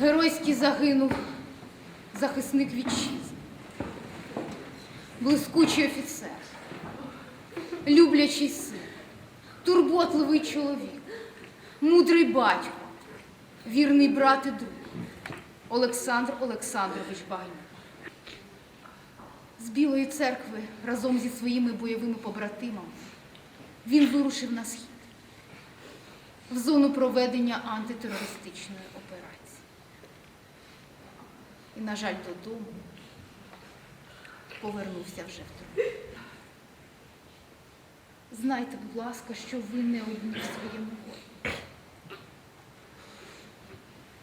Геройський загинув. Захисник вітчизни, блискучий офіцер, люблячий син, турботливий чоловік, мудрий батько, вірний брат і друг. Олександр Олександрович Багнюк. З Білої церкви разом зі своїми бойовими побратимами він вирушив на схід в зону проведення антитерористичної операції. І, на жаль, додому повернувся вже вдруге. Знайте, будь ласка, що ви не одні в своєму горі.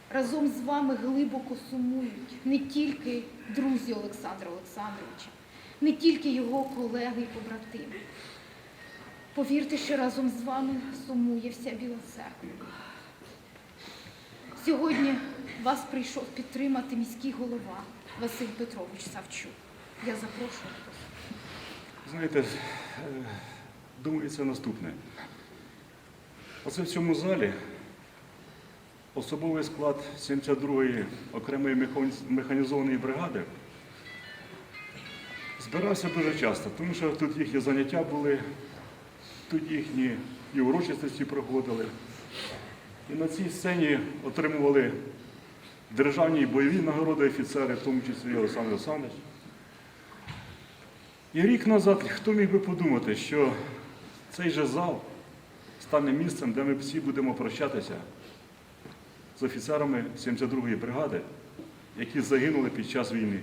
Разом з вами глибоко сумують не тільки друзі Олександра Олександровича, не тільки його колеги і побратими. Повірте, що разом з вами сумує вся Біла церква. Сьогодні вас прийшов підтримати міський голова Василь Петрович Савчук. Я запрошую. Знаєте, е, думаю, це наступне. Оце в цьому залі особовий склад 72-ї окремої механізованої бригади збирався дуже часто, тому що тут їхні заняття були, тут їхні і урочистості проходили. І на цій сцені отримували державні і бойові нагороди офіцери, в тому числі Олександр Олександрович. І рік назад хто міг би подумати, що цей же зал стане місцем, де ми всі будемо прощатися з офіцерами 72-ї бригади, які загинули під час війни.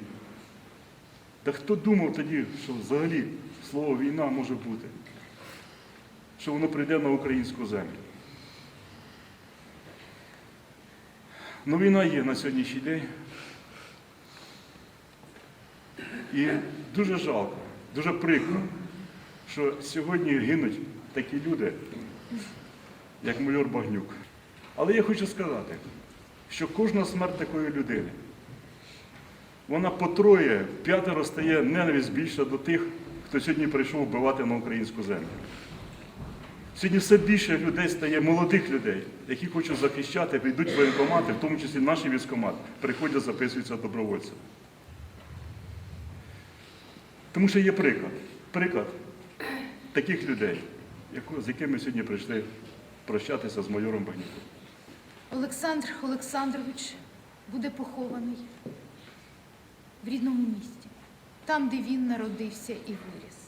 Та хто думав тоді, що взагалі слово війна може бути, що воно прийде на українську землю? Ну, війна є на сьогоднішній день. І дуже жалко, дуже прикро, що сьогодні гинуть такі люди, як майор Багнюк. Але я хочу сказати, що кожна смерть такої людини, вона потроє, п'ятеро стає ненависть більше до тих, хто сьогодні прийшов вбивати на українську землю. Сьогодні все більше людей стає молодих людей, які хочуть захищати, йдуть в воєнкомати, в тому числі наші військкомати, приходять, записуються добровольцями. Тому що є приклад. Приклад таких людей, з якими сьогодні прийшли прощатися з майором Багнюком. Олександр Олександрович буде похований в рідному місті, там, де він народився і виріс.